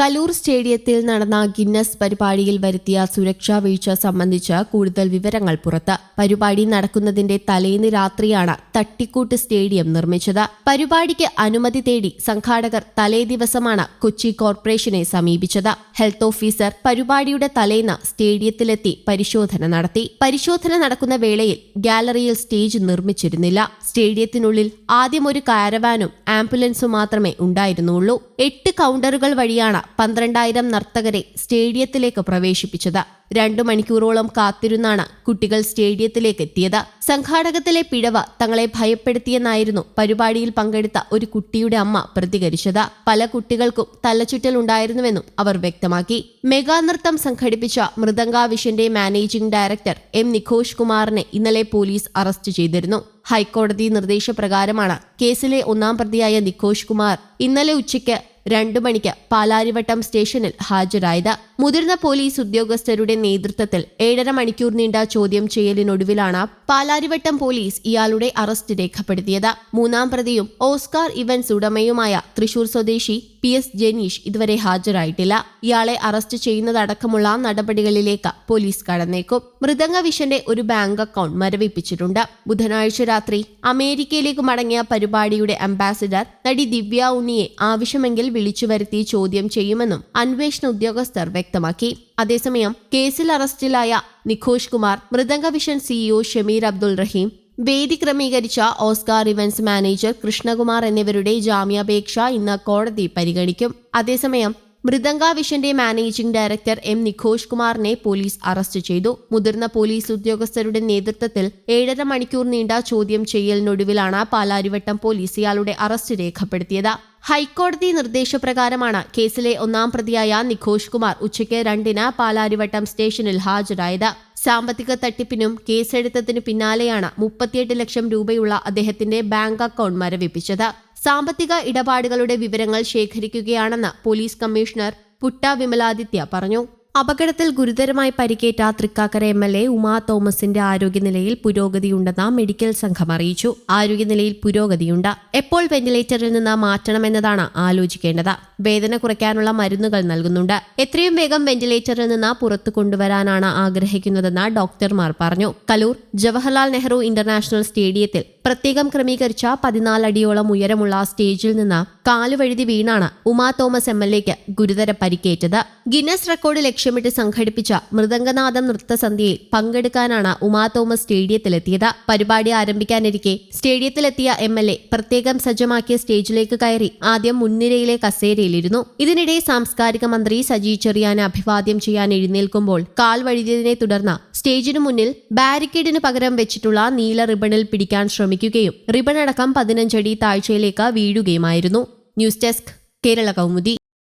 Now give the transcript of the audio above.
കലൂർ സ്റ്റേഡിയത്തിൽ നടന്ന ഗിന്നസ് പരിപാടിയിൽ വരുത്തിയ സുരക്ഷാ വീഴ്ച സംബന്ധിച്ച് കൂടുതൽ വിവരങ്ങൾ പുറത്ത്. പരിപാടി നടക്കുന്നതിന്റെ തലേന്ന് രാത്രിയാണ് തട്ടിക്കൂട്ട് സ്റ്റേഡിയം നിർമ്മിച്ചത്. പരിപാടിക്ക് അനുമതി തേടി സംഘാടകർ തലേ ദിവസമാണ് കൊച്ചി കോർപ്പറേഷനെ സമീപിച്ചത്. ഹെൽത്ത് ഓഫീസർ പരിപാടിയുടെ തലേന്ന് സ്റ്റേഡിയത്തിലെത്തി പരിശോധന നടത്തി. പരിശോധന നടക്കുന്ന വേളയിൽ ഗാലറിയിൽ സ്റ്റേജ് നിർമ്മിച്ചിരുന്നില്ല. സ്റ്റേഡിയത്തിനുള്ളിൽ ആദ്യം ഒരു കാരവാനും ആംബുലൻസും മാത്രമേ ഉണ്ടായിരുന്നുള്ളൂ. എട്ട് കൗണ്ടറുകൾ വഴിയാണ് പന്ത്രണ്ടായിരം നർത്തകരെ സ്റ്റേഡിയത്തിലേക്ക് പ്രവേശിപ്പിച്ചത്. രണ്ടു മണിക്കൂറോളം കാത്തിരുന്നാണ് കുട്ടികൾ സ്റ്റേഡിയത്തിലേക്ക് എത്തിയത്. സംഘാടകത്തിലെ പിഴവ് തങ്ങളെ ഭയപ്പെടുത്തിയെന്നായിരുന്നു പരിപാടിയിൽ പങ്കെടുത്ത ഒരു കുട്ടിയുടെ അമ്മ പ്രതികരിച്ചത്. പല കുട്ടികൾക്കും തലചുറ്റൽ ഉണ്ടായിരുന്നുവെന്നും അവർ വ്യക്തമാക്കി. മെഗാ നൃത്തം സംഘടിപ്പിച്ച മൃദംഗാവിഷന്റെ മാനേജിംഗ് ഡയറക്ടർ എം നിഖോഷ് കുമാറിനെ ഇന്നലെ പോലീസ് അറസ്റ്റ് ചെയ്തിരുന്നു. ഹൈക്കോടതി നിർദ്ദേശപ്രകാരമാണ് കേസിലെ ഒന്നാം പ്രതിയായ നിഖോഷ് കുമാർ ഇന്നലെ ഉച്ചയ്ക്ക് രണ്ടു മണിക്ക് പാലാരിവട്ടം സ്റ്റേഷനിൽ ഹാജരായത്. മുതിർന്ന പോലീസ് ഉദ്യോഗസ്ഥരുടെ നേതൃത്വത്തിൽ ഏഴര മണിക്കൂർ നീണ്ട ചോദ്യം ചെയ്യലിനൊടുവിലാണ് പാലാരിവട്ടം പോലീസ് ഇയാളുടെ അറസ്റ്റ് രേഖപ്പെടുത്തിയത്. മൂന്നാം പ്രതിയും ഓസ്കാർ ഇവന്റ്സ് ഉടമയുമായ തൃശൂർ സ്വദേശി പി എസ് ജനീഷ് ഇതുവരെ ഹാജരായിട്ടില്ല. ഇയാളെ അറസ്റ്റ് ചെയ്യുന്നതടക്കമുള്ള നടപടികളിലേക്ക് പോലീസ് കടന്നേക്കും. മൃദംഗ വിഷന്റെ ഒരു ബാങ്ക് അക്കൗണ്ട് മരവിപ്പിച്ചിട്ടുണ്ട്. ബുധനാഴ്ച രാത്രി അമേരിക്കയിലേക്ക് മടങ്ങിയ പരിപാടിയുടെ അംബാസിഡർ നടി ദിവ്യ ഉണ്ണിയെ ആവശ്യമെങ്കിൽ വിളിച്ചു വരുത്തി ചോദ്യം ചെയ്യുമെന്നും അന്വേഷണ ഉദ്യോഗസ്ഥർ വ്യക്തമാക്കി. അതേസമയം കേസിൽ അറസ്റ്റിലായ നിഖോഷ് കുമാർ മൃദംഗ വിഷൻ സിഇഒ ഷമീർ അബ്ദുൾ റഹീം വേദി ക്രമീകരിച്ച ഓസ്കാർ ഇവന്റ്സ് മാനേജർ കൃഷ്ണകുമാർ എന്നിവരുടെ ജാമ്യാപേക്ഷ ഇന്ന് കോടതി പരിഗണിക്കും. അതേസമയം മൃദംഗ വിഷന്റെ മാനേജിംഗ് ഡയറക്ടർ എം നിഘോഷ് കുമാറിനെ പോലീസ് അറസ്റ്റ് ചെയ്തു. മുതിർന്ന പോലീസ് ഉദ്യോഗസ്ഥരുടെ നേതൃത്വത്തിൽ ഏഴര മണിക്കൂർ നീണ്ട ചോദ്യം ചെയ്യലിനൊടുവിലാണ് പാലാരിവട്ടം പോലീസ് ഇയാളുടെ അറസ്റ്റ് രേഖപ്പെടുത്തിയത്. ഹൈക്കോടതി നിർദ്ദേശപ്രകാരമാണ് കേസിലെ ഒന്നാം പ്രതിയായ നിഘോഷ് കുമാർ ഉച്ചയ്ക്ക് രണ്ടിന് പാലാരിവട്ടം സ്റ്റേഷനിൽ ഹാജരായത്. സാമ്പത്തിക തട്ടിപ്പിനും കേസെടുത്തതിനു പിന്നാലെയാണ് മുപ്പത്തിയെട്ട് ലക്ഷം രൂപയുള്ള അദ്ദേഹത്തിന്റെ ബാങ്ക് അക്കൗണ്ട് മരവിപ്പിച്ചത്. സാമ്പത്തിക ഇടപാടുകളുടെ വിവരങ്ങൾ ശേഖരിക്കുകയാണെന്ന് പോലീസ് കമ്മീഷണർ പുട്ട വിമലാദിത്യ പറഞ്ഞു അപകടത്തിൽ ഗുരുതരമായി പരിക്കേറ്റ Thrikkakara M L A Uma തോമസിന്റെ ആരോഗ്യനിലയിൽ പുരോഗതിയുണ്ടെന്ന് മെഡിക്കൽ സംഘം അറിയിച്ചു. ആരോഗ്യനിലയിൽ പുരോഗതിയുണ്ട്. എപ്പോൾ വെന്റിലേറ്ററിൽ നിന്ന് മാറ്റണമെന്നതാണ് ആലോചിക്കേണ്ടത്. വേദന കുറയ്ക്കാനുള്ള മരുന്നുകൾ നൽകുന്നുണ്ട്. എത്രയും വേഗം വെന്റിലേറ്ററിൽ നിന്ന് പുറത്തു കൊണ്ടുവരാനാണ് ആഗ്രഹിക്കുന്നതെന്ന് ഡോക്ടർമാർ പറഞ്ഞു. കലൂർ ജവഹർലാൽ നെഹ്റു ഇന്റർനാഷണൽ സ്റ്റേഡിയത്തിൽ പ്രത്യേകം ക്രമീകരിച്ച പതിനാലടിയോളം ഉയരമുള്ള സ്റ്റേജിൽ നിന്ന് കാലുവഴുതി വീണാണ് ഉമാ തോമസ് എം എൽ എക്ക് ഗുരുതര പരിക്കേറ്റത്. ഗിന്നസ് റെക്കോർഡ് ലക്ഷ്യമിട്ട് സംഘടിപ്പിച്ച മൃദംഗനാഥം നൃത്തസന്ധ്യയിൽ പങ്കെടുക്കാനാണ് ഉമാ തോമസ് സ്റ്റേഡിയത്തിലെത്തിയത്. പരിപാടി ആരംഭിക്കാനിരിക്കെ സ്റ്റേഡിയത്തിലെത്തിയ എം എൽ എ പ്രത്യേകം സജ്ജമാക്കിയ സ്റ്റേജിലേക്ക് കയറി ആദ്യം മുൻനിരയിലെ കസേരയിലിരുന്നു. ഇതിനിടെ സാംസ്കാരിക മന്ത്രി സജി ചെറിയാനെ അഭിവാദ്യം ചെയ്യാൻ എഴുന്നേൽക്കുമ്പോൾ കാൽ വഴുതിയതിനെ തുടർന്ന് സ്റ്റേജിനു മുന്നിൽ ബാരിക്കേഡിന് പകരം വെച്ചിട്ടുള്ള നീല റിബണിൽ പിടിക്കാൻ ശ്രമിക്കുകയും റിബൺ അടക്കം പതിനഞ്ചടി താഴ്ചയിലേക്ക് വീഴുകയുമായിരുന്നു. News desk Kerala Kaumudi.